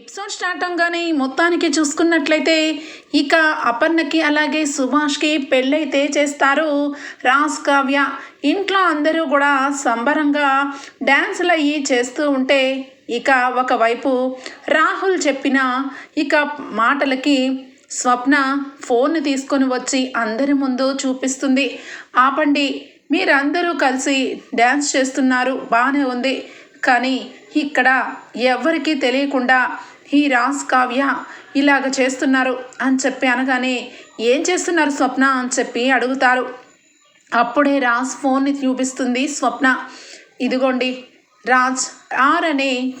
Episode start అవగానే మొత్తానికి చూసుకున్నట్లయితే ఇక అపర్ణకి అలాగే సుభాష్కి పెళ్ళైతే చేస్తారు రాజ్ కావ్య. ఇంట్లో అందరూ కూడా సంబరంగా డ్యాన్సులు అయ్యి చేస్తూ ఉంటే ఇక ఒకవైపు రాహుల్ చెప్పిన ఇక మాటలకి స్వప్న ఫోన్ తీసుకొని వచ్చి అందరి ముందు చూపిస్తుంది. ఆపండి మీరందరూ కలిసి డ్యాన్స్ చేస్తున్నారు బాగానే ఉంది. కానీ ఇక్కడ ఎవరికీ తెలియకుండా ఈ రాజ్ కావ్య ఇలాగ చేస్తున్నారు అని చెప్పి అనగానే ఏం చేస్తున్నారు స్వప్న? అని చెప్పి అడుగుతారు. అప్పుడే రాజ్ ఫోన్ని చూపిస్తుంది స్వప్న. ఇదిగోండి రాజ్ ఆర్ అనే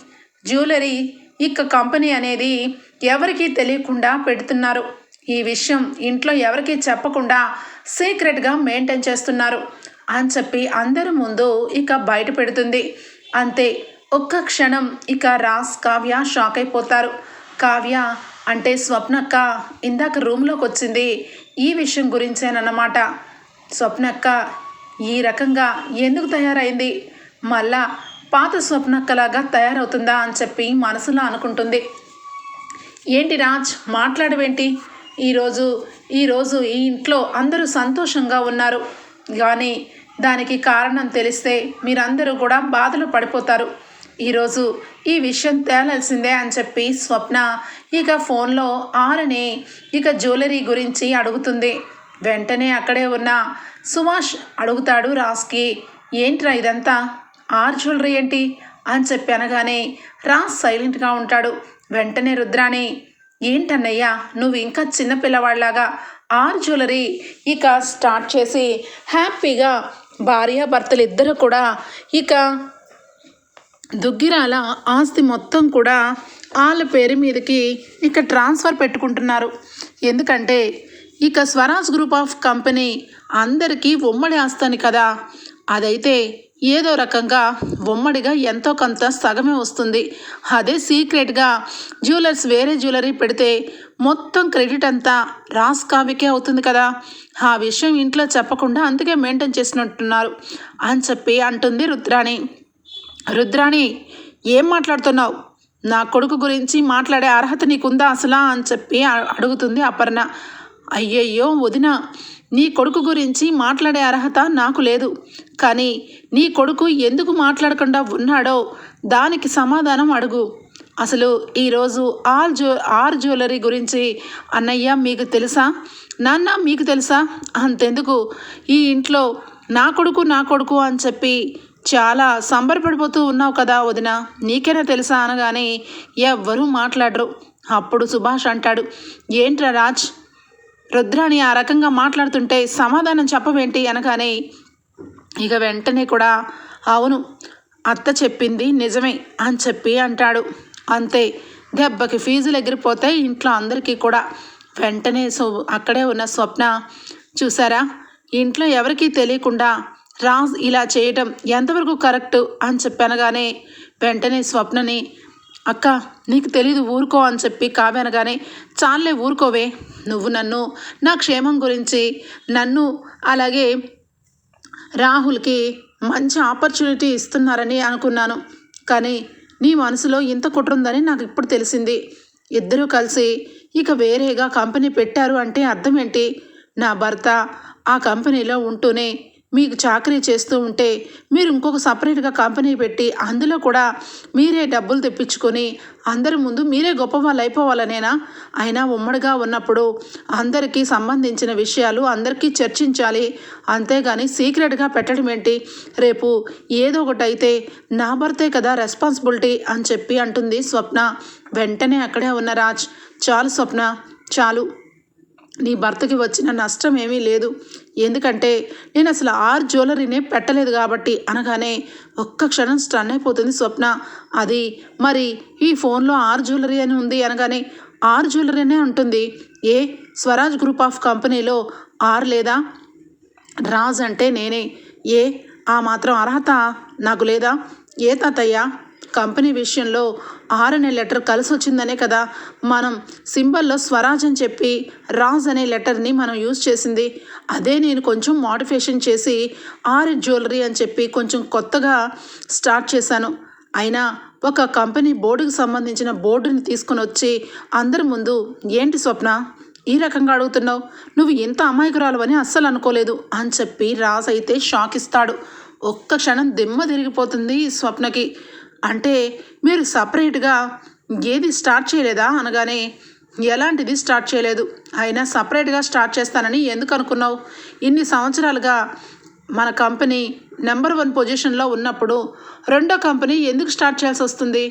జ్యువెలరీ ఇక కంపెనీ అనేది ఎవరికీ తెలియకుండా పెడుతున్నారు. ఈ విషయం ఇంట్లో ఎవరికీ చెప్పకుండా సీక్రెట్గా మెయింటైన్ చేస్తున్నారు అని చెప్పి అందరి ముందు ఇక బయట పెడుతుంది. అంతే ఒక్క క్షణం ఇక రాస్ కావ్య షాక్ అయిపోతారు. కావ్య అంటే స్వప్నక్క ఇందాక రూమ్లోకి వచ్చింది. ఈ విషయం గురించేనన్నమాట. స్వప్నక్క ఈ రకంగా ఎందుకు తయారైంది? మళ్ళా పాత స్వప్నక్కలాగా తయారవుతుందా అని చెప్పి మనసులో అనుకుంటుంది. ఏంటి రాజ్ మాట్లాడవేంటి? ఈరోజు ఈరోజు ఈ ఇంట్లో అందరూ సంతోషంగా ఉన్నారు. కానీ దానికి కారణం తెలిస్తే మీరందరూ కూడా బాధలు పడిపోతారు. ఈరోజు ఈ విషయం తేలాల్సిందే అని చెప్పి స్వప్న ఇక ఫోన్లో ఆరని ఇక జ్యువెలరీ గురించి అడుగుతుంది. వెంటనే అక్కడే ఉన్న సుభాష్ అడుగుతాడు రాస్కి ఏంట్రా ఇదంతా? ఆర్ జ్యువెలరీ ఏంటి? అని చెప్పి అనగానే రాస్ సైలెంట్గా ఉంటాడు. వెంటనే రుద్రాని ఏంటన్నయ్యా నువ్వు ఇంకా చిన్నపిల్లవాళ్ళలాగా ఆర్ జ్యువెలరీ? ఇక స్టార్ట్ చేసి హ్యాపీగా భార్యాభర్తలు ఇద్దరు కూడా ఇక దుగ్గిరాల ఆస్తి మొత్తం కూడా వాళ్ళ పేరు మీదకి ఇక ట్రాన్స్ఫర్ పెట్టుకుంటున్నారు. ఎందుకంటే ఇక స్వరాజ్ గ్రూప్ ఆఫ్ కంపెనీ అందరికీ ఉమ్మడి ఆస్తని కదా. అదైతే ఏదో రకంగా ఉమ్మడిగా ఎంతో కొంత సగమే వస్తుంది. అదే సీక్రెట్గా జ్యువెలర్స్ వేరే జ్యువెలరీ పెడితే మొత్తం క్రెడిట్ అంతా రాస్ కావికే అవుతుంది కదా. ఆ విషయం ఇంట్లో చెప్పకుండా అందుకే మెయింటైన్ చేసినట్టున్నారు. అని చెప్పి అంటుంది రుద్రాణి. రుద్రాణి ఏం మాట్లాడుతున్నావు? నా కొడుకు గురించి మాట్లాడే అర్హత నీకుందా అసలా? అని చెప్పి అడుగుతుంది అపర్ణ. అయ్యయ్యో వదిన నీ కొడుకు గురించి మాట్లాడే అర్హత నాకు లేదు. కానీ నీ కొడుకు ఎందుకు మాట్లాడకుండా ఉన్నాడో దానికి సమాధానం అడుగు. అసలు ఈరోజు ఆర్ జ్యూ ఆర్ జ్యువెలరీ గురించి అన్నయ్య మీకు తెలుసా? నాన్న మీకు తెలుసా? అంతెందుకు? ఈ ఇంట్లో నా కొడుకు నా కొడుకు అని చెప్పి చాలా సంబరపడిపోతూ ఉన్నావు కదా వదిన. నీకైనా తెలుసా అనగానే ఎవ్వరూ మాట్లాడరు. అప్పుడు సుభాష్ అంటాడు ఏంట్రా రాజ్? రుద్రాని ఆ రకంగా మాట్లాడుతుంటే సమాధానం చెప్పవేంటి? అనగానే ఇక వెంటనే కూడా అవును అత్త చెప్పింది నిజమే అని చెప్పి అంటాడు. అంతే దెబ్బకి ఫీజులు ఎగిరిపోతాయి ఇంట్లో అందరికీ కూడా. వెంటనే సో అక్కడే ఉన్న స్వప్న చూసారా? ఇంట్లో ఎవరికీ తెలియకుండా రాజ్ ఇలా చేయటం ఎంతవరకు కరెక్ట్ అని చెప్పనగానే వెంటనే స్వప్నని అక్క నీకు తెలీదు ఊరుకో అని చెప్పి కావనగానే చాలే ఊరుకోవే నువ్వు నన్ను నా క్షేమం గురించి నన్ను అలాగే రాహుల్కి మంచి ఆపర్చునిటీ ఇస్తున్నారని అనుకున్నాను. కానీ నీ మనసులో ఇంత కుట్రుందని నాకు ఇప్పుడు తెలిసింది. ఇద్దరూ కలిసి ఇక వేరేగా కంపెనీ పెట్టారు అంటే అర్థం ఏంటి? నా భర్త ఆ కంపెనీలో ఉంటూనే మీకు చాకరీ చేస్తూ ఉంటే మీరు ఇంకొక సపరేట్గా కంపెనీ పెట్టి అందులో కూడా మీరే డబ్బులు తెప్పించుకొని అందరి ముందు మీరే గొప్పవాళ్ళు అయిపోవాలనేనా? అయినా ఉమ్మడిగా ఉన్నప్పుడు అందరికీ సంబంధించిన విషయాలు అందరికీ చర్చించాలి. అంతేగాని సీక్రెట్గా పెట్టడం ఏంటి? రేపు ఏదో ఒకటి అయితే నా భర్తే కదా రెస్పాన్సిబిలిటీ అని చెప్పి అంటుంది స్వప్న. వెంటనే అక్కడే ఉన్న రాజ్. చాలు స్వప్న. చాలు. నీ భర్తకి వచ్చిన నష్టం ఏమీ లేదు. ఎందుకంటే నేను అసలు ఆర్ జ్యువెలరీనే పెట్టలేదు కాబట్టి అనగానే ఒక్క క్షణం స్టన్ అయిపోతుంది స్వప్న. అది మరి ఈ ఫోన్లో ఆర్ జ్యువెలరీ అని ఉంది అనగానే ఆర్ జ్యువెలరీనే ఉంటుంది. ఏ స్వరాజ్ గ్రూప్ ఆఫ్ కంపెనీలో ఆర్ లేదా? రాజ్ అంటే నేనే. ఏ? ఆ మాత్రం అర్హత నాకు లేదా? ఏ తాతయ్య? కంపెనీ విషయంలో ఆర్ అనే లెటర్ కలిసి వచ్చిందనే కదా. మనం సింబల్లో స్వరాజ్ అని చెప్పి రాజ్ అనే లెటర్ని మనం యూజ్ చేసింది. అదే నేను కొంచెం మోడిఫికేషన్ చేసి ఆర్ జ్యువెలరీ అని చెప్పి కొంచెం కొత్తగా స్టార్ట్ చేశాను. అయినా ఒక కంపెనీ బోర్డుకి సంబంధించిన బోర్డుని తీసుకుని వచ్చి అందరి ముందు ఏంటి స్వప్న? ఈ రకంగా అడుగుతున్నావు? నువ్వు ఇంత అమాయకురాలు అని అస్సలు అనుకోలేదు అని చెప్పి రాజ్ అయితే షాక్ ఇస్తాడు. ఒక్క క్షణం దిమ్మ తిరిగిపోతుంది ఈ స్వప్నకి. అంటే మీరు సపరేట్గా ఏది స్టార్ట్ చేయలేదా అనగానే ఎలాంటిది స్టార్ట్ చేయలేదు. అయినా సపరేట్గా స్టార్ట్ చేస్తానని ఎందుకు అనుకున్నావు? ఇన్ని సంవత్సరాలుగా మన కంపెనీ నెంబర్ వన్ పొజిషన్లో ఉన్నప్పుడు రెండో కంపెనీ ఎందుకు స్టార్ట్ చేయాల్సి వస్తుంది?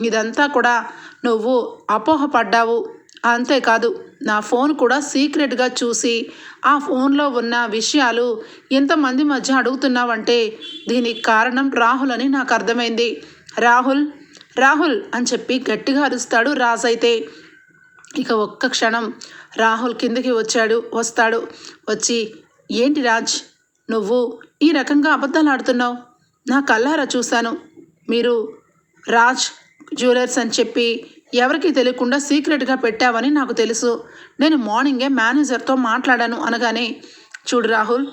ఇదంతా కూడా నువ్వు అపోహపడ్డావు. అంతేకాదు నా ఫోన్ కూడా సీక్రెట్గా చూసి ఆ ఫోన్లో ఉన్న విషయాలు ఇంతమంది మధ్య అడుగుతున్నావంటే దీనికి కారణం రాహుల్ అని నాకు అర్థమైంది. రాహుల్ రాహుల్ అని చెప్పి గట్టిగా అరుస్తాడు రాజ్ అయితే. ఇక ఒక్క క్షణం రాహుల్ కిందకి వచ్చాడు వస్తాడు. వచ్చి ఏంటి రాజ్ నువ్వు ఈ రకంగా అబద్ధాలు ఆడుతున్నావు? నా కల్లారా చూశాను. మీరు రాజ్ జ్యువెలర్స్ అని చెప్పి ఎవరికీ తెలియకుండా సీక్రెట్గా పెట్టావని నాకు తెలుసు. నేను మార్నింగే మేనేజర్తో మాట్లాడాను అనగానే చూడు రాహుల్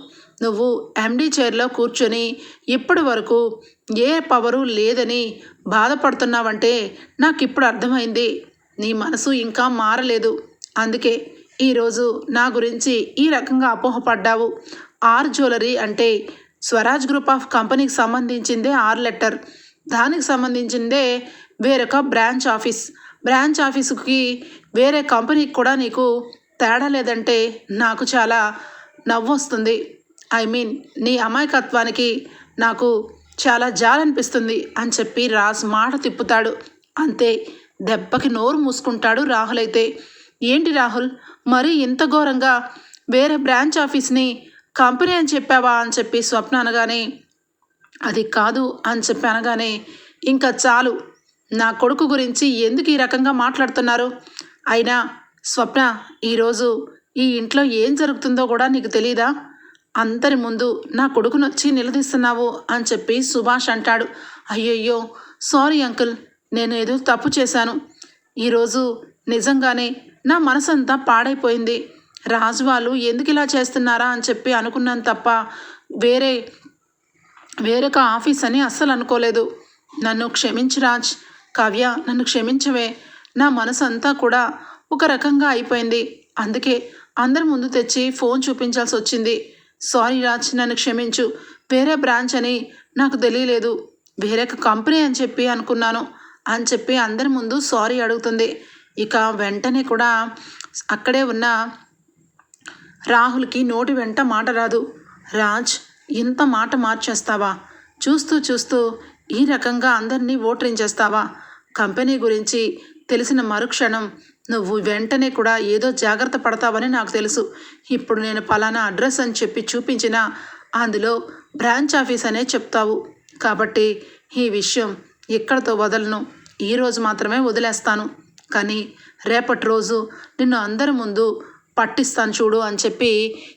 నువ్వు ఎండీ చైర్లో కూర్చొని ఇప్పటి వరకు ఏ పవరు లేదని బాధపడుతున్నావంటే నాకు ఇప్పుడు అర్థమైంది. నీ మనసు ఇంకా మారలేదు. అందుకే ఈరోజు నా గురించి ఈ రకంగా అపోహపడ్డావు. ఆర్ జ్యువెలరీ అంటే స్వరాజ్ గ్రూప్ ఆఫ్ కంపెనీకి సంబంధించిందే ఆర్ లెటర్. దానికి సంబంధించిందే వేరొక బ్రాంచ్ ఆఫీస్. బ్రాంచ్ ఆఫీసుకి వేరే కంపెనీకి కూడా నీకు తేడా లేదంటే నాకు చాలా నవ్వు వస్తుంది ఐ మీన్ నీ అమాయకత్వానికి నాకు చాలా జాలనిపిస్తుంది అని చెప్పి రాజ్ మాట తిప్పుతాడు. అంతే దెబ్బకి నోరు మూసుకుంటాడు రాహుల్ అయితే. ఏంటి రాహుల్ మరీ ఇంత ఘోరంగా వేరే బ్రాంచ్ ఆఫీస్ని కంపెనీ అని చెప్పావా అని చెప్పి స్వప్న అనగానే అది కాదు అని చెప్పి అనగానే ఇంకా చాలు నా కొడుకు గురించి ఎందుకు ఈ రకంగా మాట్లాడుతున్నారు? అయినా స్వప్న ఈరోజు ఈ ఇంట్లో ఏం జరుగుతుందో కూడా నీకు తెలీదా? అందరి ముందు నా కొడుకును వచ్చి నిలదీస్తున్నావు అని చెప్పి సుభాష్ అంటాడు. అయ్యయ్యో సారీ అంకుల్ నేను ఏదో తప్పు చేశాను. ఈరోజు నిజంగానే నా మనసంతా పాడైపోయింది. రాజు వాళ్ళు ఎందుకు ఇలా చేస్తున్నారా అని చెప్పి అనుకున్నాను తప్ప వేరే వేరొక ఆఫీస్ అని అస్సలు అనుకోలేదు. నన్ను క్షమించు రాజ్ కావ్య నన్ను క్షమించవే. నా మనసు అంతా కూడా ఒక రకంగా అయిపోయింది. అందుకే అందరి ముందు తెచ్చి ఫోన్ చూపించాల్సి వచ్చింది సారీ రాజ్ నన్ను క్షమించు. వేరే బ్రాంచ్ అని నాకు తెలియలేదు. వేరొక కంపెనీ అని చెప్పి అనుకున్నాను. అని చెప్పి అందరి ముందు సారీ అడుగుతుంది. ఇక వెంటనే కూడా అక్కడే ఉన్న రాహుల్కి నోటి వెంట మాట రాదు. రాజ్ ఇంత మాట మార్చేస్తావా? చూస్తూ చూస్తూ ఈ రకంగా అందరినీ ఓటరించేస్తావా? కంపెనీ గురించి తెలిసిన మరుక్షణం నువ్వు వెంటనే కూడా ఏదో జాగ్రత్త పడతావని నాకు తెలుసు. ఇప్పుడు నేను పలానా అడ్రస్ అని చెప్పి చూపించినా అందులో బ్రాంచ్ ఆఫీస్ అనే చెప్తావు. కాబట్టి ఈ విషయం ఇక్కడతో వదలను? ఈరోజు మాత్రమే వదిలేస్తాను. కానీ రేపటి రోజు నిన్ను అందరి ముందు పట్టిస్తాను చూడు అని చెప్పి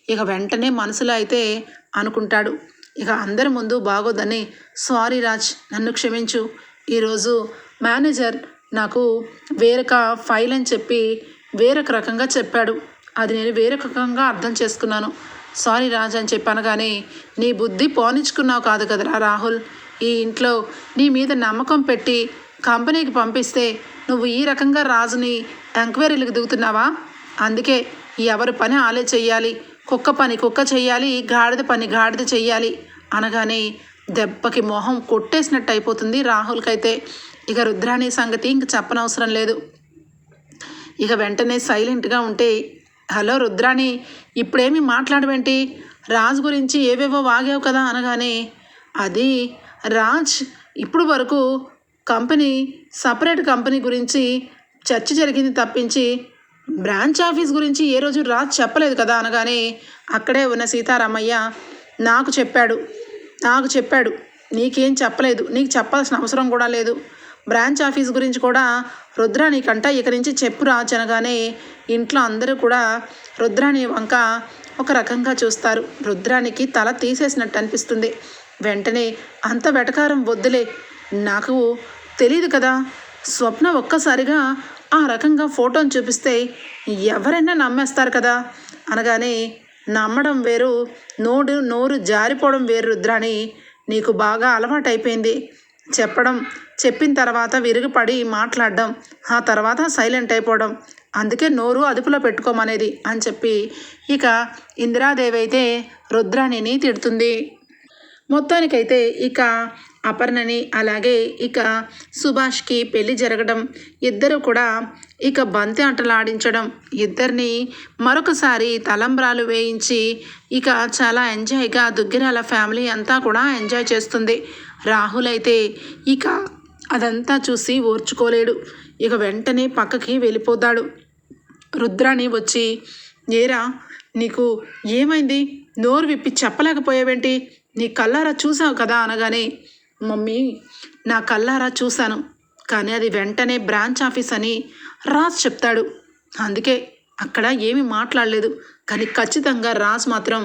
ఇక వెంటనే మనసులో అయితే అనుకుంటాడు. ఇక అందరి ముందు బాగోదని సారీ రాజ్ నన్ను క్షమించు. ఈరోజు మేనేజర్ నాకు వేరొక ఫైల్ అని చెప్పి వేరొక రకంగా చెప్పాడు. అది నేను వేరొక రకంగా అర్థం చేసుకున్నాను. సారీ రాజ్ అని చెప్పి అనగానే నీ బుద్ధి పోనించుకున్నావు కాదు కదరా రాహుల్. ఈ ఇంట్లో నీ మీద నమ్మకం పెట్టి కంపెనీకి పంపిస్తే నువ్వు ఈ రకంగా రాజుని ఎంక్వైరీలకు దిగుతున్నావా? అందుకే ఎవరి పని ఆలే చెయ్యాలి. కుక్క పని కుక్క చెయ్యాలి గాడిద పని గాడిద చెయ్యాలి అనగానే దెబ్బకి మొహం కొట్టేసినట్టు అయిపోతుంది రాహుల్కైతే. ఇక రుద్రాణి సంగతి ఇంక చెప్పనవసరం లేదు. ఇక వెంటనే సైలెంట్గా ఉంటే హలో రుద్రాణి ఇప్పుడేమి మాట్లాడవేంటి? రాజ్ గురించి ఏవేవో వాగావు కదా అనగానే అది రాజ్ ఇప్పుడు వరకు కంపెనీ సపరేట్ కంపెనీ గురించి చర్చ జరిగింది తప్పించి బ్రాంచ్ ఆఫీస్ గురించి ఏ రోజు రాజ్ చెప్పలేదు కదా అనగానే అక్కడే ఉన్న సీతారామయ్య నాకు చెప్పాడు నాకు చెప్పాడు నీకేం చెప్పలేదు నీకు చెప్పాల్సిన అవసరం కూడా లేదు. బ్రాంచ్ ఆఫీస్ గురించి కూడా రుద్ర నీకంట ఇక నుంచి చెప్పు రాజ్ అనగానే ఇంట్లో అందరూ కూడా రుద్రాని వంక ఒక రకంగా చూస్తారు. రుద్రానికి తల తీసేసినట్టు అనిపిస్తుంది. వెంటనే అంత వెటకారం వద్దులే. నాకు తెలియదు కదా. స్వప్న ఒక్కసారిగా ఆ రకంగా ఫోటోని చూపిస్తే ఎవరైనా నమ్మేస్తారు కదా? అనగానే నమ్మడం వేరు నోడు నోరు జారిపోవడం వేరు రుద్రాని. నీకు బాగా అలవాటైపోయింది. చెప్పడం చెప్పిన తర్వాత విరిగిపడి మాట్లాడడం ఆ తర్వాత సైలెంట్ అయిపోవడం. అందుకే నోరు అదుపులో పెట్టుకోమనేది అని చెప్పి ఇక ఇందిరాదేవి అయితే రుద్రాణిని తిడుతుంది. మొత్తానికైతే ఇక అపర్ణని అలాగే ఇక సుభాష్కి పెళ్ళి జరగడం ఇద్దరు కూడా ఇక బంతి ఆటలు ఆడించడం ఇద్దరిని మరొకసారి తలంబ్రాలు వేయించి ఇక చాలా ఎంజాయ్గా దుగ్గిరాల ఫ్యామిలీ అంతా కూడా ఎంజాయ్ చేస్తుంది. రాహుల్ అయితే ఇక అదంతా చూసి ఓర్చుకోలేడు. ఇక వెంటనే పక్కకి వెళ్ళిపోతాడు. రుద్రాణి వచ్చి ఏరా నీకు ఏమైంది? నోరు విప్పి చెప్పలేకపోయావేంటి? నీ కల్లారా చూసావు కదా? అనగానే మమ్మీ నా కల్లారా చూశాను. కానీ అది వెంటనే బ్రాంచ్ ఆఫీస్ అని రాజ్ చెప్తాడు. అందుకే అక్కడ ఏమీ మాట్లాడలేదు. కానీ ఖచ్చితంగా రాజ్ మాత్రం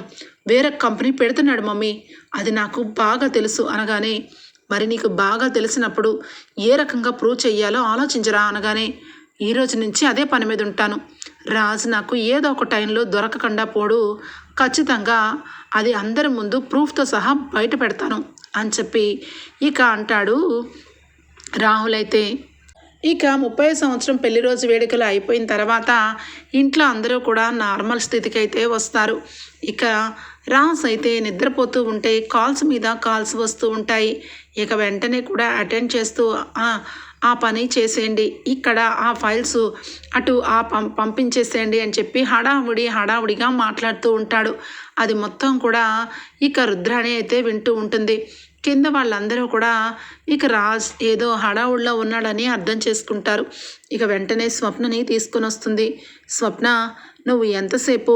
వేరే కంపెనీ పెడుతున్నాడు మమ్మీ. అది నాకు బాగా తెలుసు అనగానే మరి నీకు బాగా తెలిసినప్పుడు ఏ రకంగా ప్రూవ్ చెయ్యాలో ఆలోచించరా అనగానే ఈ రోజు నుంచి అదే పని మీద ఉంటాను. రాజు నాకు ఏదో ఒక టైంలో దొరకకుండా పోడు. ఖచ్చితంగా అది అందరి ముందు ప్రూఫ్తో సహా బయట పెడతాను అని చెప్పి ఇక అంటాడు. రాహుల్ అయితే ఇక ముప్పై సంవత్సరం పెళ్ళి రోజు వేడుకలు అయిపోయిన తర్వాత ఇంట్లో అందరూ కూడా నార్మల్ స్థితికి అయితే వస్తారు. ఇక రాస్ అయితే నిద్రపోతూ ఉంటే కాల్స్ మీద కాల్స్ వస్తూ ఉంటాయి. ఇక వెంటనే కూడా అటెండ్ చేస్తూ "ఆ, పని చేసేయండి. ఇక్కడ ఆ ఫైల్స్ అటు ఆ పం పంపించేసేయండి అని చెప్పి హడావుడి హడావుడిగా మాట్లాడుతూ ఉంటాడు. అది మొత్తం కూడా ఇక రుద్రాణి అయితే వింటూ ఉంటుంది. కింద వాళ్ళందరూ కూడా ఇక రాజ్ ఏదో హడావుడిలో ఉన్నాడని అర్థం చేసుకుంటారు. ఇక వెంటనే స్వప్నని తీసుకొని వస్తుంది. స్వప్న నువ్వు ఎంతసేపు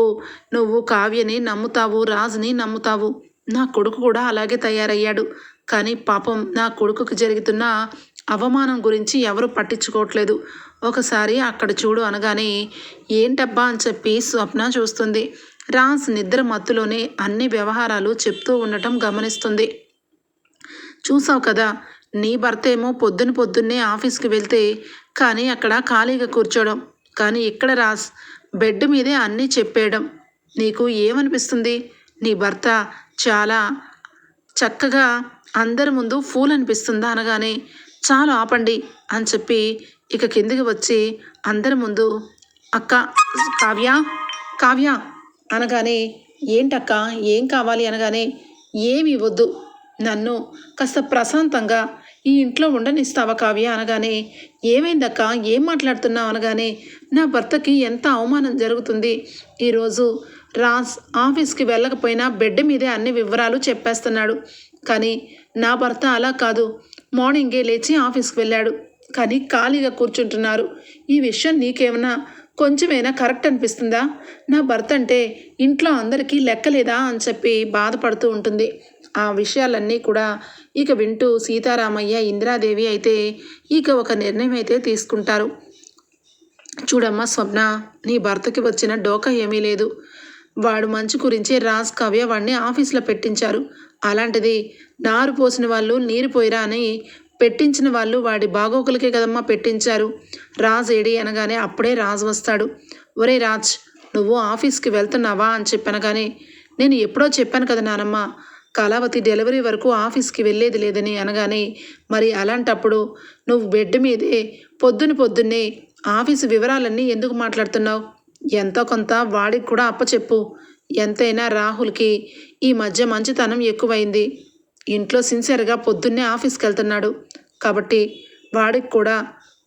నువ్వు కావ్యని నమ్ముతావు రాజుని నమ్ముతావు? నా కొడుకు కూడా అలాగే తయారయ్యాడు. కానీ పాపం నా కొడుకుకి జరుగుతున్న అవమానం గురించి ఎవరు పట్టించుకోవట్లేదు. ఒకసారి అక్కడ చూడు అనగానే ఏంటబ్బా అని చెప్పి స్వప్న చూస్తుంది. రాజ్ నిద్ర మత్తులోనే అన్ని వ్యవహారాలు చెప్తూ ఉండటం గమనిస్తుంది. చూసావు కదా నీ భర్త ఏమో పొద్దున పొద్దున్నే ఆఫీస్కి వెళ్తే కానీ అక్కడ ఖాళీగా కూర్చోవడం కానీ ఇక్కడ రాస్ బెడ్ మీదే అన్నీ చెప్పేయడం. నీకు ఏమనిపిస్తుంది? నీ భర్త చాలా చక్కగా అందరి ముందు ఫూల్ అనిపిస్తుందా అనగానే చాలు ఆపండి అని చెప్పి ఇక కిందికి వచ్చి అందరి ముందు అక్క కావ్య కావ్య అనగానే ఏంటక్క ఏం కావాలి అనగానే ఏమి వద్దు. నన్ను కాస్త ప్రశాంతంగా ఈ ఇంట్లో ఉండనిస్తావా కావ్య అనగానే ఏమైందక్క? ఏం మాట్లాడుతున్నావు అనగానే నా భర్తకి ఎంత అవమానం జరుగుతుంది? ఈరోజు రాజ్ ఆఫీస్కి వెళ్ళకపోయినా బెడ్ మీదే అన్ని వివరాలు చెప్పేస్తున్నాడు. కానీ నా భర్త అలా కాదు. మార్నింగే లేచి ఆఫీస్కి వెళ్ళాడు. కానీ ఖాళీగా కూర్చుంటున్నారు. ఈ విషయం నీకేమైనా కొంచెమైనా కరెక్ట్ అనిపిస్తుందా? నా భర్త అంటే ఇంట్లో అందరికీ లెక్కలేదా అని చెప్పి బాధపడుతూ ఉంటుంది. ఆ విషయాలన్నీ కూడా ఇక వింటూ సీతారామయ్య ఇందిరాదేవి అయితే ఇక ఒక నిర్ణయం అయితే తీసుకుంటారు. చూడమ్మా స్వప్న నీ భర్తకి వచ్చిన డోకా ఏమీ లేదు. వాడు మంచి గురించి రాజ్ కావ్య వాడిని ఆఫీస్లో పెట్టించారు. అలాంటిది నారు పోసిన వాళ్ళు నీరు పోయిరా అని పెట్టించిన వాళ్ళు వాడి బాగోకులకే కదమ్మా పెట్టించారు. రాజ్ ఏడి అనగానే అప్పుడే రాజ్ వస్తాడు. ఒరే రాజ్ నువ్వు ఆఫీస్కి వెళ్తున్నావా అని చెప్పనగానే నేను ఎప్పుడో చెప్పాను కదా నానమ్మ కళావతి డెలివరీ వరకు ఆఫీస్కి వెళ్ళేది లేదని అనగానే మరి అలాంటప్పుడు నువ్వు బెడ్ మీదే పొద్దున పొద్దున్నే ఆఫీసు వివరాలన్నీ ఎందుకు మాట్లాడుతున్నావు? ఎంతో కొంత వాడికి కూడా అప్పచెప్పు. ఎంతైనా రాహుల్కి ఈ మధ్య మంచితనం ఎక్కువైంది. ఇంట్లో సిన్సియర్గా పొద్దున్నే ఆఫీస్కి వెళ్తున్నాడు కాబట్టి వాడికి కూడా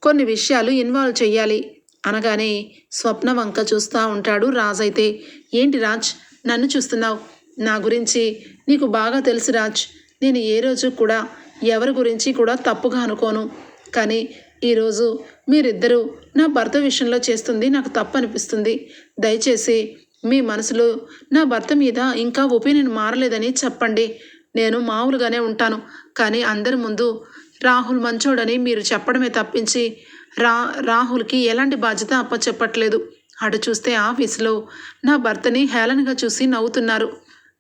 కొన్ని విషయాలు ఇన్వాల్వ్ చేయాలి అనగానే స్వప్న వంక చూస్తూ ఉంటాడు రాజ్ అయితే ఏంటి రాజ్ నన్ను చూస్తున్నావు? నా గురించి నీకు బాగా తెలుసు రాజ్. నేను ఏ రోజు కూడా ఎవరి గురించి కూడా తప్పుగా అనుకోను. కానీ ఈరోజు మీరిద్దరూ నా భర్త విషయంలో చేస్తుంది నాకు తప్పు అనిపిస్తుంది. దయచేసి మీ మనసులో నా భర్త మీద ఇంకా ఒపీనియన్ మారలేదని చెప్పండి. నేను మామూలుగానే ఉంటాను. కానీ అందరి ముందు రాహుల్ మంచోడని మీరు చెప్పడమే తప్పించి రా రాహుల్కి ఎలాంటి బాధ్యత అప్పచెప్పట్లేదు. అటు చూస్తే ఆఫీసులో నా భర్తని హేళనగా చూసి నవ్వుతున్నారు.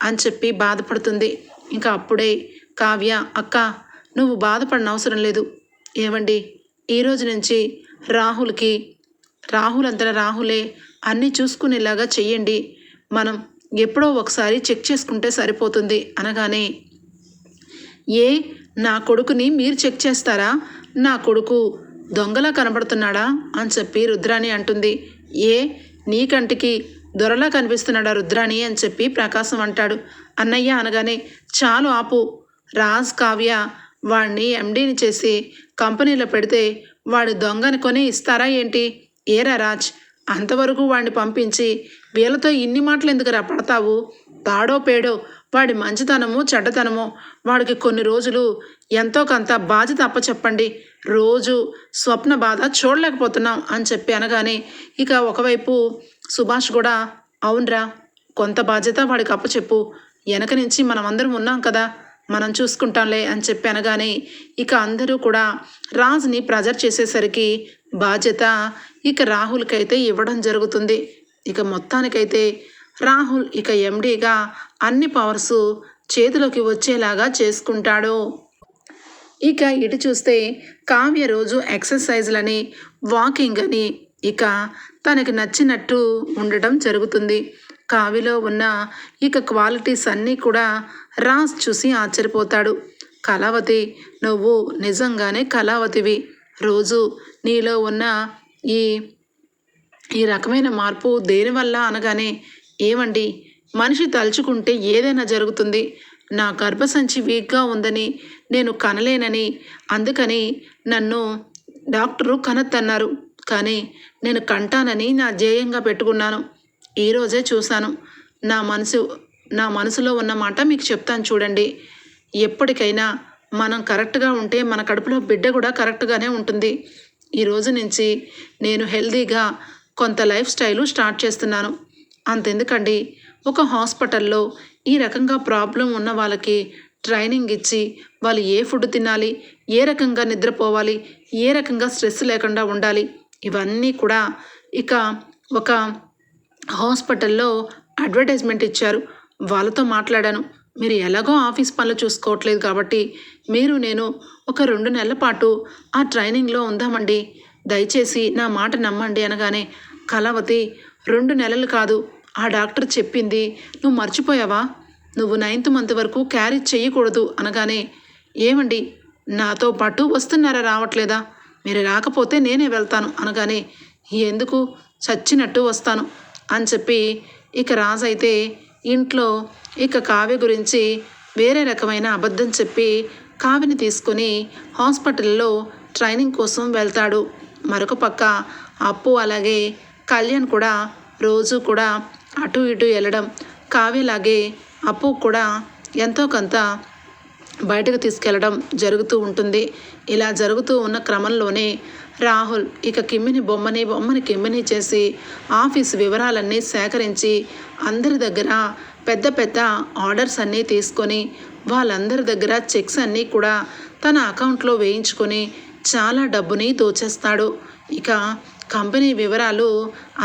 అని చెప్పి బాధపడుతుంది. ఇంకా అప్పుడే కావ్య అక్క నువ్వు బాధపడిన అవసరం లేదు. ఏమండి ఈ రోజు నుంచి రాహుల్కి రాహుల్ అంతటా రాహులే అన్నీ చూసుకునేలాగా చెయ్యండి. మనం ఎప్పుడో ఒకసారి చెక్ చేసుకుంటే సరిపోతుంది. అనగానే ఏ నా కొడుకుని మీరు చెక్ చేస్తారా? నా కొడుకు దొంగలా కనబడుతున్నాడా? అని చెప్పి రుద్రాణి అంటుంది. ఏ నీ కంటికి దొరలా కనిపిస్తున్నాడా రుద్రాణి అని చెప్పి ప్రకాశం అంటాడు. అన్నయ్య అనగానే చాలు ఆపు. రాజ్ కావ్య వాడిని ఎండీని చేసి కంపెనీలో పెడితే వాడు దొంగని కొని ఇస్తారా ఏంటి? ఏరా రాజ్ అంతవరకు వాడిని పంపించి వీళ్ళతో ఇన్ని మాటలు ఎందుకు పడతావు? తాడో పేడో వాడి మంచితనము చెడ్డతనము వాడికి కొన్ని రోజులు ఎంతో కొంత బాధ్యత అప్పచెప్పండి. రోజు స్వప్న బాధ చూడలేకపోతున్నాం అని చెప్పి అనగానే ఇక ఒకవైపు సుభాష్ కూడా అవునరా కొంత బాధ్యత వాడికి అప్పచెప్పు. వెనక నుంచి మనం అందరం ఉన్నాం కదా మనం చూసుకుంటాంలే అని చెప్పి అనగానే ఇక అందరూ కూడా రాజుని ప్రెజర్ చేసేసరికి బాధ్యత ఇక రాహుల్కైతే ఇవ్వడం జరుగుతుంది. ఇక మొత్తానికైతే రాహుల్ ఇక ఎండీగా అన్ని పవర్స్ చేతిలోకి వచ్చేలాగా చేసుకుంటాడు. ఇక ఇటు చూస్తే కావ్య రోజు ఎక్సర్సైజ్లని వాకింగ్ అని ఇక తనకి నచ్చినట్టు ఉండటం జరుగుతుంది. కావ్యలో ఉన్న ఇక క్వాలిటీస్ అన్నీ కూడా రాజ్ చూసి ఆశ్చర్యపోతాడు. కళావతి నువ్వు నిజంగానే కళావతివి. రోజు నీలో ఉన్న ఈ ఈ రకమైన మార్పు దేనివల్ల అనగానే ఏమండి? మనిషి తలుచుకుంటే ఏదైనా జరుగుతుంది. నా గర్భసంచి వీక్గా ఉందని నేను కనలేనని. అందుకని నన్ను డాక్టరు కనత్తన్నారు. కానీ నేను కంటానని నా ధ్యేయంగా పెట్టుకున్నాను. ఈరోజే చూశాను. నా మనసు నా మనసులో ఉన్న మాట మీకు చెప్తాను చూడండి. ఎప్పటికైనా మనం కరెక్ట్గా ఉంటే మన కడుపులో బిడ్డ కూడా కరెక్ట్గానే ఉంటుంది. ఈ రోజు నుంచి నేను హెల్తీగా కొంత లైఫ్ స్టైలు స్టార్ట్ చేస్తున్నాను. అంతెందుకండి. ఒక హాస్పిటల్లో ఈ రకంగా ప్రాబ్లం ఉన్న వాళ్ళకి ట్రైనింగ్ ఇచ్చి వాళ్ళు ఏ ఫుడ్ తినాలి ఏ రకంగా నిద్రపోవాలి ఏ రకంగా స్ట్రెస్ లేకుండా ఉండాలి ఇవన్నీ కూడా ఇక ఒక హాస్పిటల్లో అడ్వర్టైజ్మెంట్ ఇచ్చారు. వాళ్ళతో మాట్లాడాను. మీరు ఎలాగో ఆఫీస్ పనులు చూసుకోవట్లేదు కాబట్టి మీరు నేను ఒక రెండు నెలల పాటు ఆ ట్రైనింగ్లో ఉందామండి. దయచేసి నా మాట నమ్మండి అనగానే కళావతి రెండు నెలలు కాదు. ఆ డాక్టర్ చెప్పింది నువ్వు మర్చిపోయావా? నువ్వు నైన్త్ మంత్ వరకు క్యారీ చేయకూడదు అనగానే ఏమండి? నాతో పాటు వస్తున్నారా? రావట్లేదా? మీరు రాకపోతే నేనే వెళ్తాను అనగానే ఎందుకు? చచ్చినట్టు వస్తాను అని చెప్పి ఇక రాజు అయితే ఇంట్లో ఇక కావ్య గురించి వేరే రకమైన అబద్ధం చెప్పి కావ్యని తీసుకొని హాస్పిటల్లో ట్రైనింగ్ కోసం వెళ్తాడు. మరొక పక్క అప్పు అలాగే కళ్యాణ్ కూడా రోజు కూడా అటు ఇటు వెళ్ళడం కావ్యలాగే అప్పు కూడా ఎంతో కొంత బయటకు తీసుకెళ్ళడం జరుగుతూ ఉంటుంది. ఇలా జరుగుతూ ఉన్న క్రమంలోనే రాహుల్ ఇక కిమ్మిని బొమ్మని బొమ్మని కిమ్మిని చేసి ఆఫీస్ వివరాలన్నీ సేకరించి అందరి దగ్గర పెద్ద పెద్ద ఆర్డర్స్ అన్నీ తీసుకొని వాళ్ళందరి దగ్గర చెక్స్ అన్నీ కూడా తన అకౌంట్లో వేయించుకొని చాలా డబ్బుని దోచేస్తాడు. ఇక కంపెనీ వివరాలు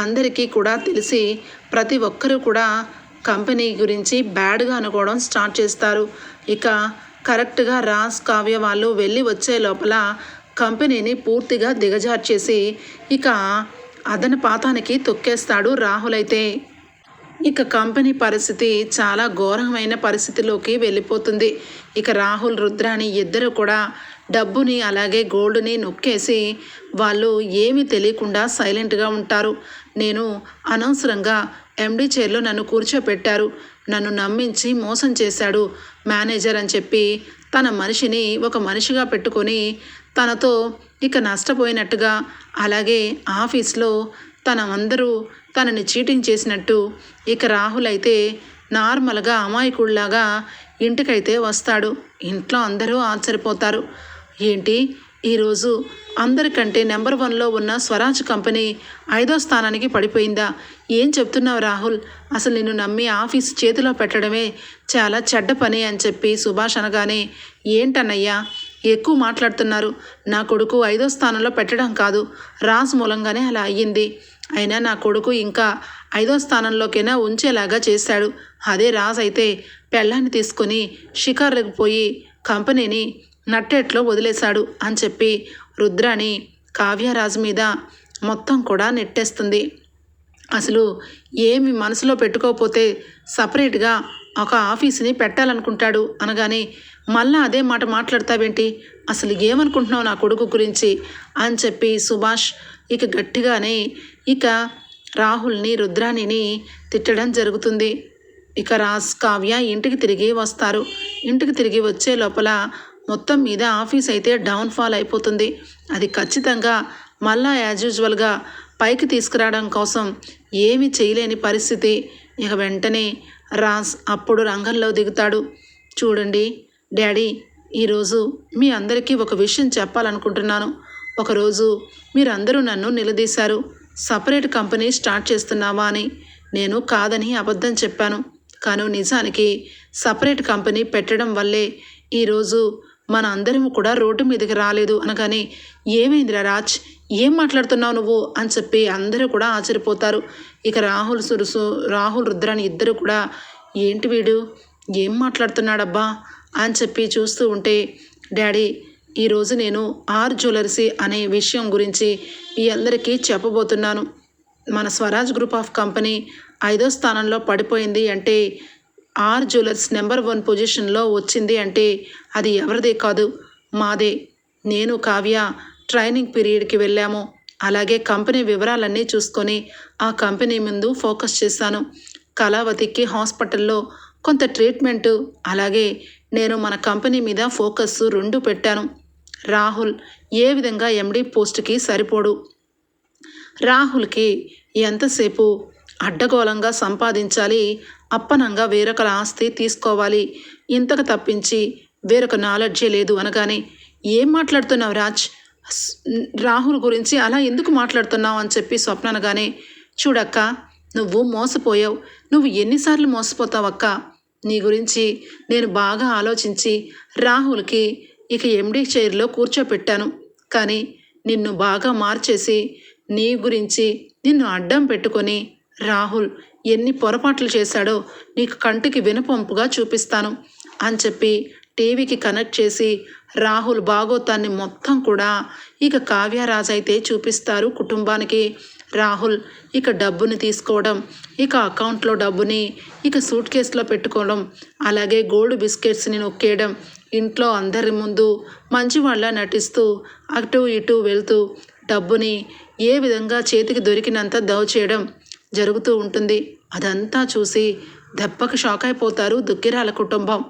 అందరికీ కూడా తెలిసి ప్రతి ఒక్కరూ కూడా కంపెనీ గురించి బ్యాడ్గా అనుకోవడం స్టార్ట్ చేస్తారు. ఇక కరెక్ట్గా రాస్ కావ్య వాళ్ళు వెళ్ళి వచ్చే లోపల కంపెనీని పూర్తిగా దిగజార్చేసి ఇక అదన పాతానికి తొక్కేస్తాడు రాహుల్ అయితే. ఇక కంపెనీ పరిస్థితి చాలా ఘోరమైన పరిస్థితిలోకి వెళ్ళిపోతుంది. ఇక రాహుల్ రుద్రాని ఇద్దరు కూడా డబ్బుని అలాగే గోల్డ్ని నొక్కేసి వాళ్ళు ఏమీ తెలియకుండా సైలెంట్గా ఉంటారు. నేను అనవసరంగా ఎండీ చైర్లో నన్ను కూర్చోపెట్టారు. నన్ను నమ్మించి మోసం చేశాడు మేనేజర్ అని చెప్పి తన మనిషిని ఒక మనిషిగా పెట్టుకొని తనతో ఇక నష్టపోయినట్టుగా అలాగే ఆఫీస్లో తన అందరూ తనని చీటింగ్ చేసినట్టు ఇక రాహుల్ అయితే నార్మల్గా అమాయకుడిలాగా ఇంటికైతే వస్తాడు. ఇంట్లో అందరూ ఆశ్చర్యపోతారు. ఏంటి? ఈరోజు అందరికంటే నెంబర్ వన్లో ఉన్న స్వరాజ్ కంపెనీ ఐదో స్థానానికి పడిపోయిందా? ఏం చెప్తున్నావు రాహుల్? అసలు నిన్ను నమ్మి ఆఫీస్ చేతిలో పెట్టడమే చాలా చెడ్డ పని అని చెప్పి సుభాష్ అనగానే ఏంటన్నయ్యా? ఎక్కువ మాట్లాడుతున్నారు. నా కొడుకు ఐదో స్థానంలో పెట్టడం కాదు. రాజ్ మూలంగానే అలా అయ్యింది. అయినా నా కొడుకు ఇంకా ఐదో స్థానంలోకైనా ఉంచేలాగా చేశాడు. అదే రాజ్ అయితే పెళ్ళాన్ని తీసుకొని షికార్లకు పోయి కంపెనీని నట్టేట్లో వదిలేశాడు అని చెప్పి రుద్రాని కావ్యరాజు మీద మొత్తం కూడా నెట్టేస్తుంది. అసలు ఏమి మనసులో పెట్టుకోకపోతే సపరేట్గా ఒక ఆఫీస్ని పెట్టాలనుకుంటాడు అనగానే మళ్ళా అదే మాట మాట్లాడతావేంటి? అసలు ఏమనుకుంటున్నావు నా కొడుకు గురించి? అని చెప్పి సుభాష్ ఇక గట్టిగానే ఇక రాహుల్ని రుద్రాణిని తిట్టడం జరుగుతుంది. ఇక రాజ్ కావ్య ఇంటికి తిరిగి వస్తారు. ఇంటికి తిరిగి వచ్చే లోపల మొత్తం మీద ఆఫీస్ అయితే డౌన్ఫాల్ అయిపోతుంది. అది ఖచ్చితంగా మళ్ళా యాజ్ యూజువల్గా పైకి తీసుకురావడం కోసం ఏమీ చేయలేని పరిస్థితి. ఇక వెంటనే రాజ్ అప్పుడు రంగంలో దిగుతాడు. చూడండి డాడీ ఈరోజు మీ అందరికీ ఒక విషయం చెప్పాలనుకుంటున్నాను. ఒకరోజు మీరందరూ నన్ను నిలదీశారు. సపరేట్ కంపెనీ స్టార్ట్ చేస్తున్నావా అని. నేను కాదని అబద్ధం చెప్పాను. కాను నిజానికి సపరేట్ కంపెనీ పెట్టడం వల్లే ఈరోజు మన అందరం కూడా రోడ్డు మీదకి రాలేదు అనగానే ఏమైందిరా రాజ్? ఏం మాట్లాడుతున్నావు నువ్వు? అని చెప్పి అందరూ కూడా ఆశ్చర్యపోతారు. ఇక రాహుల్ సురుసు రాహుల్ రుద్రాని ఇద్దరు కూడా ఏంటి వీడు? ఏం మాట్లాడుతున్నాడబ్బా? అని చెప్పి చూస్తూ ఉంటే డాడీ ఈరోజు నేను ఆర్ జ్యువెలర్సీ అనే విషయం గురించి మీ అందరికీ చెప్పబోతున్నాను. మన స్వరాజ్ గ్రూప్ ఆఫ్ కంపెనీ ఐదో స్థానంలో పడిపోయింది అంటే ఆర్ జ్యువెలర్స్ నెంబర్ వన్ పొజిషన్లో వచ్చింది అంటే అది ఎవరిదే కాదు మాదే. నేను కావ్య ట్రైనింగ్ పీరియడ్కి వెళ్ళాము. అలాగే కంపెనీ వివరాలన్నీ చూసుకొని ఆ కంపెనీ ముందు ఫోకస్ చేశాను. కళావతికి హాస్పిటల్లో కొంత ట్రీట్మెంటు అలాగే నేను మన కంపెనీ మీద ఫోకస్ రెండు పెట్టాను. రాహుల్ ఏ విధంగా ఎండి పోస్ట్కి సరిపోడు? రాహుల్కి ఎంతసేపు అడ్డగోళంగా సంపాదించాలి అప్పనంగా వేరొకల ఆస్తి తీసుకోవాలి. ఇంతకు తప్పించి వేరొక నాలెడ్జే లేదు అనగానే ఏం మాట్లాడుతున్నావు రాజ్? రాహుల్ గురించి అలా ఎందుకు మాట్లాడుతున్నావు? అని చెప్పి స్వప్న అనగానే చూడక్క నువ్వు మోసపోయావు. నువ్వు ఎన్నిసార్లు మోసపోతావక్క నీ గురించి నేను బాగా ఆలోచించి రాహుల్కి ఇక ఎండి చైర్లో కూర్చోపెట్టాను. కానీ నిన్ను బాగా మార్చేసి నీ గురించి నిన్ను అడ్డం పెట్టుకొని రాహుల్ ఎన్ని పొరపాట్లు చేశాడో నీకు కంటికి వినపంపుగా చూపిస్తాను అని చెప్పి టీవీకి కనెక్ట్ చేసి రాహుల్ భాగోతాన్ని మొత్తం కూడా ఇక కావ్యరాజ్ అయితే చూపిస్తారు కుటుంబానికి. రాహుల్ ఇక డబ్బుని తీసుకోవడం ఇక అకౌంట్లో డబ్బుని ఇక సూట్ కేసులో పెట్టుకోవడం అలాగే గోల్డ్ బిస్కెట్స్ని నొక్కేయడం ఇంట్లో అందరి ముందు మంచివాళ్ళ నటిస్తూ అటు ఇటు వెళ్తూ డబ్బుని ఏ విధంగా చేతికి దొరికినంత దోచేయడం జరుగుతూ ఉంటుంది. అదంతా చూసి దెబ్బకు షాక్ అయిపోతారు దుగ్గిరాల కుటుంబం.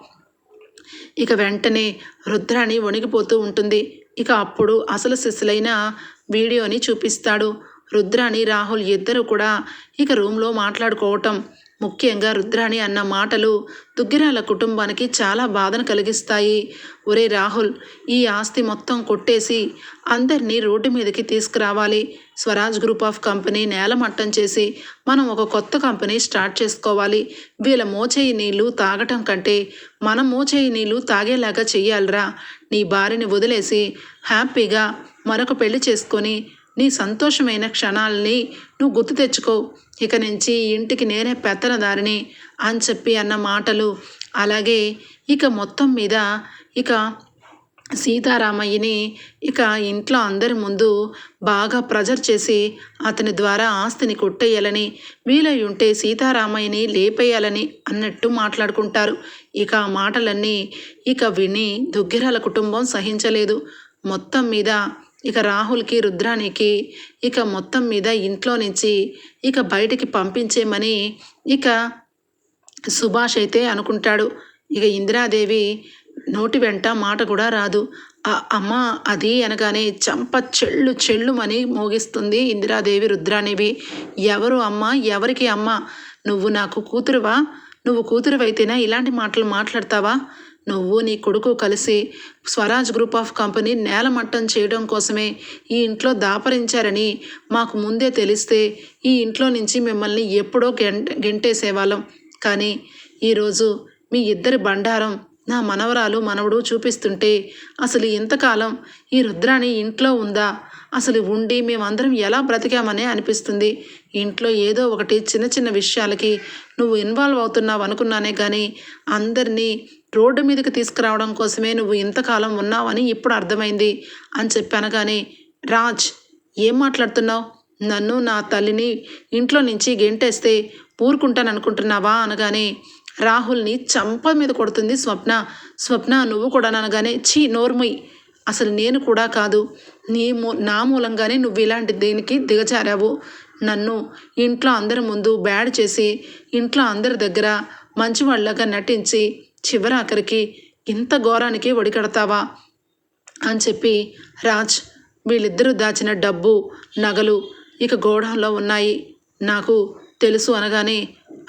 ఇక వెంటనే రుద్రాణి వణిగిపోతూ ఉంటుంది. ఇక అప్పుడు అసలు సిసలైన వీడియోని చూపిస్తాడు. రుద్రాణి రాహుల్ ఇద్దరు కూడా ఇక రూమ్లో మాట్లాడుకోవటం. ముఖ్యంగా రుద్రాణి అన్న మాటలు దుగ్గిరాల కుటుంబానికి చాలా బాధను కలిగిస్తాయి. ఒరే రాహుల్ ఈ ఆస్తి మొత్తం కొట్టేసి అందరినీ రోడ్డు మీదకి తీసుకురావాలి. స్వరాజ్ గ్రూప్ ఆఫ్ కంపెనీ నేలమట్టం చేసి మనం ఒక కొత్త కంపెనీ స్టార్ట్ చేసుకోవాలి. వీళ్ళ మోచేయి నీళ్ళు తాగటం కంటే మనం మోచేయి నీళ్ళు తాగేలాగా చెయ్యాలిరా. నీ భార్యని వదిలేసి హ్యాపీగా మరొక పెళ్ళి చేసుకొని నీ సంతోషమైన క్షణాలని నువ్వు గుర్తు తెచ్చుకో. ఇక నుంచి ఇంటికి నేనే పెత్తనదారిని అని చెప్పి అన్న మాటలు. అలాగే ఇక మొత్తం మీద ఇక సీతారామయ్యని ఇక ఇంట్లో అందరి ముందు బాగా ప్రెజర్ చేసి అతని ద్వారా ఆస్తిని కొట్టేయాలని వీలై ఉంటే సీతారామయ్యని లేపేయాలని అన్నట్టు మాట్లాడుకుంటారు. ఇక ఆ మాటలన్నీ ఇక విని దుగ్గిరాల కుటుంబం సహించలేదు. మొత్తం మీద ఇక రాహుల్కి రుద్రానికి ఇక మొత్తం మీద ఇంట్లో నుంచి ఇక బయటికి పంపించేమని ఇక సుభాష్ అయితే అనుకుంటాడు. ఇక ఇందిరాదేవి నోటి వెంట మాట కూడా రాదు. ఆ అమ్మ అది అనగానే చంప చెళ్ళు చెళ్ళుమని మోగిస్తుంది ఇందిరాదేవి రుద్రానేవి ఎవరు అమ్మ? ఎవరికి అమ్మ? నువ్వు నాకు కూతురువా? నువ్వు కూతురువైతేనా ఇలాంటి మాటలు మాట్లాడతావా? నువ్వు నీ కొడుకు కలిసి స్వరాజ్ గ్రూప్ ఆఫ్ కంపెనీ నేలమట్టం చేయడం కోసమే ఈ ఇంట్లో దాపరించారని మాకు ముందే తెలిస్తే ఈ ఇంట్లో నుంచి మిమ్మల్ని ఎప్పుడో గెంట గెంటేసేవాళ్ళం. కానీ ఈరోజు మీ ఇద్దరి బండారం నా మనవరాలు మనవడు చూపిస్తుంటే అసలు ఇంతకాలం ఈ రుద్రాణి ఇంట్లో ఉందా? అసలు ఉండి మేమందరం ఎలా బ్రతికామనే అనిపిస్తుంది. ఇంట్లో ఏదో ఒకటి చిన్న చిన్న విషయాలకి నువ్వు ఇన్వాల్వ్ అవుతున్నావు అనుకున్నానే కానీ అందరినీ రోడ్డు మీదకి తీసుకురావడం కోసమే నువ్వు ఇంతకాలం ఉన్నావని ఇప్పుడు అర్థమైంది అని చెప్పాను కానీ రాజ్ ఏం మాట్లాడుతున్నావు? నన్ను నా తల్లిని ఇంట్లో నుంచి గెంటేస్తే ఊరుకుంటాను అనుకుంటున్నావా అనగానే రాహుల్ని చంప మీద కొడుతుంది స్వప్న. స్వప్న నువ్వు కూడా అనగానే చీ నోర్ముయ్. అసలు నేను కూడా కాదు. నీ మూ నా మూలంగానే నువ్వు ఇలాంటి దీనికి దిగజారావు. నన్ను ఇంట్లో అందరి ముందు బ్యాడ్ చేసి ఇంట్లో అందరి దగ్గర మంచివాళ్ళగా నటించి చివరాఖరికి ఇంత ఘోరానికి ఒడికడతావా అని చెప్పి రాజ్ వీళ్ళిద్దరూ దాచిన డబ్బు నగలు ఇక గోడౌన్లో ఉన్నాయి. నాకు తెలుసు అనగానే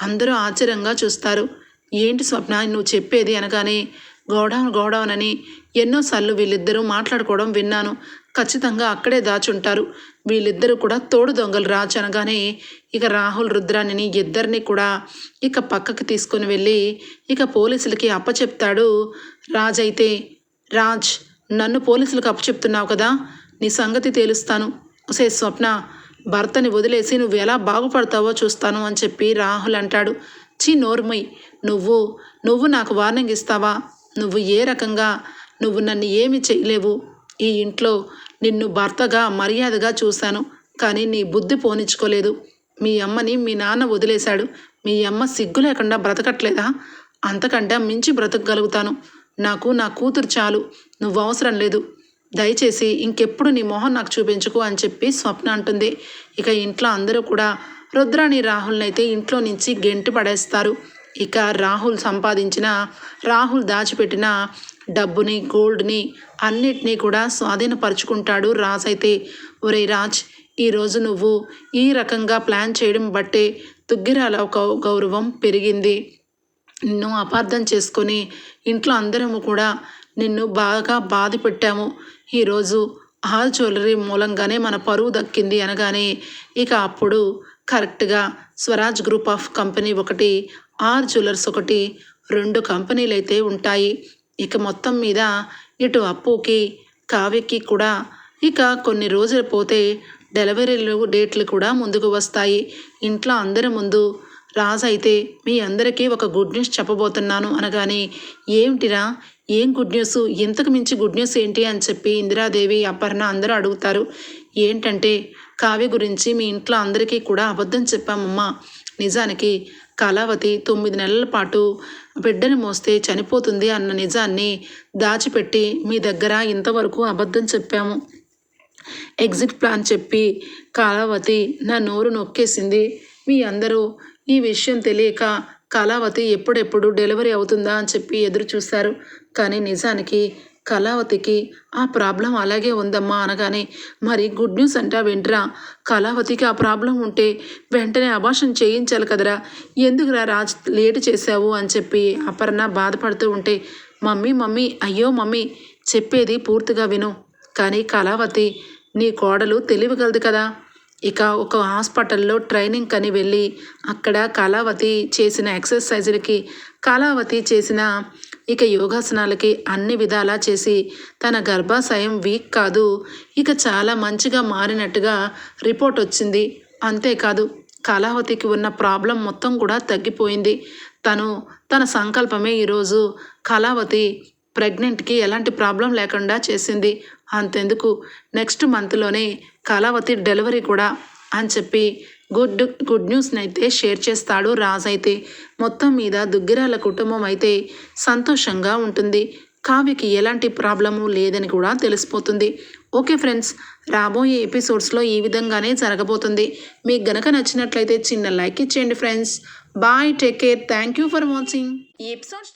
అందరూ ఆశ్చర్యంగా చూస్తారు. ఏంటి స్వప్న నువ్వు చెప్పేది అనగానే గోడౌన్ గోడౌన్ అని ఎన్నోసార్లు వీళ్ళిద్దరూ మాట్లాడుకోవడం విన్నాను. ఖచ్చితంగా అక్కడే దాచుంటారు. వీళ్ళిద్దరూ కూడా తోడు దొంగలు రాజు అనగానే ఇక రాహుల్ రుద్రాణిని ఇద్దరిని కూడా ఇక పక్కకి తీసుకొని వెళ్ళి ఇక పోలీసులకి అప్పచెప్తాడు. రాజ్ అయితే రాజ్ నన్ను పోలీసులకు అప్పచెప్తున్నావు కదా నీ సంగతి తేలుస్తాను. ఒసే స్వప్న భర్తని వదిలేసి నువ్వు ఎలా బాగుపడతావో చూస్తాను అని చెప్పి రాహుల్ అంటాడు. చి నోర్మయ్ నువ్వు నువ్వు నాకు వార్నింగ్ ఇస్తావా? నువ్వు ఏ రకంగా నువ్వు నన్ను ఏమి చేయలేవు? ఈ ఇంట్లో నిన్ను భర్తగా మర్యాదగా చూశాను కానీ నీ బుద్ధి పోనిచ్చుకోలేదు. మీ అమ్మని మీ నాన్న వదిలేశాడు. మీ అమ్మ సిగ్గు లేకుండా బ్రతకట్లేదా? అంతకంటే మించి బ్రతకగలుగుతాను. నాకు నా కూతురు చాలు. నువ్వు అవసరం లేదు. దయచేసి ఇంకెప్పుడు నీ మొహం నాకు చూపించుకు అని చెప్పి స్వప్న అంటుంది. ఇక ఇంట్లో అందరూ కూడా రుద్రాణి రాహుల్ని అయితే ఇంట్లో నుంచి గెంటి పడేస్తారు. ఇక రాహుల్ సంపాదించిన రాహుల్ దాచిపెట్టిన డబ్బుని గోల్డ్ని అన్నిటినీ కూడా స్వాధీనపరుచుకుంటాడు రాజ్. అయితే ఒరే రాజ్ ఈరోజు నువ్వు ఈ రకంగా ప్లాన్ చేయడం బట్టే దుగ్గిరాల ఒక గౌరవం పెరిగింది. నిన్ను అపార్థం చేసుకొని ఇంట్లో అందరము కూడా నిన్ను బాగా బాధ పెట్టాము. ఈరోజు హాల్ జ్యువెలరీ మూలంగానే మన పరువు దక్కింది అనగానే ఇక అప్పుడు కరెక్ట్గా స్వరాజ్ గ్రూప్ ఆఫ్ కంపెనీ ఒకటి ఆర్ జ్యువెలర్స్ ఒకటి రెండు కంపెనీలు అయితే ఉంటాయి. ఇక మొత్తం మీద ఇటు అప్పుకి కావ్యకి కూడా ఇక కొన్ని రోజులు పోతే డెలివరీలు డేట్లు కూడా ముందుకు వస్తాయి. ఇంట్లో అందరి ముందు రాజు అయితే మీ అందరికీ ఒక గుడ్ న్యూస్ చెప్పబోతున్నాను అనగానే ఏమిటిరా ఏం గుడ్ న్యూస్? ఇంతకు మించి గుడ్ న్యూస్ ఏంటి? అని చెప్పి ఇందిరాదేవి అపర్ణ అందరూ అడుగుతారు. ఏంటంటే కావ్య గురించి మీ ఇంట్లో అందరికీ కూడా అబద్ధం చెప్పామమ్మా. నిజానికి కళావతి తొమ్మిది నెలల పాటు బిడ్డని మోస్తే చనిపోతుంది అన్న నిజాన్ని దాచిపెట్టి మీ దగ్గర ఇంతవరకు అబద్ధం చెప్పాము. ఎగ్జిట్ ప్లాన్ చెప్పి కళావతి నా నోరు నొక్కేసింది. మీ అందరూ ఈ విషయం తెలియక కళావతి ఎప్పుడెప్పుడు డెలివరీ అవుతుందా అని చెప్పి ఎదురు చూశారు కానీ నిజానికి కళావతికి ఆ ప్రాబ్లం అలాగే ఉందమ్మా అనగానే మరి గుడ్ న్యూస్ అంటా వెంట్రా కళావతికి ఆ ప్రాబ్లం ఉంటే వెంటనే అభాషణ చేయించాలి కదరా. ఎందుకురా రాజ్ లేటు చేశావు? అని చెప్పి అపర్ణ బాధపడుతూ ఉంటే మమ్మీ మమ్మీ అయ్యో మమ్మీ చెప్పేది పూర్తిగా విను. కానీ కళావతి నీ కోడలు తెలివిగలదు కదా. ఇక ఒక హాస్పిటల్లో ట్రైనింగ్ కని వెళ్ళి అక్కడ కళావతి చేసిన ఎక్సర్సైజులకి కళావతి చేసిన ఇక యోగాసనాలకి అన్ని విధాలా చేసి తన గర్భాశయం వీక్ కాదు ఇక చాలా మంచిగా మారినట్టుగా రిపోర్ట్ వచ్చింది. అంతేకాదు కళావతికి ఉన్న ప్రాబ్లం మొత్తం కూడా తగ్గిపోయింది. తను తన సంకల్పమే ఈరోజు కళావతి ప్రెగ్నెంట్కి ఎలాంటి ప్రాబ్లం లేకుండా చేసింది. అంతెందుకు నెక్స్ట్ మంత్లోనే కళావతి డెలివరీ కూడా అని చెప్పి గుడ్ గుడ్ న్యూస్ని అయితే షేర్ చేస్తాడు రాజ్ అయితే. మొత్తం మీద దుగ్గిరాల కుటుంబం అయితే సంతోషంగా ఉంటుంది. కావ్యకి ఎలాంటి ప్రాబ్లము లేదని కూడా తెలిసిపోతుంది. ఓకే ఫ్రెండ్స్ రాబోయే ఎపిసోడ్స్లో ఈ విధంగానే జరగబోతుంది. మీకు గనక నచ్చినట్లయితే చిన్న లైక్ ఇచ్చేయండి friends. Bye take care. Thank you for watching. ఈ ఎపిసోడ్స్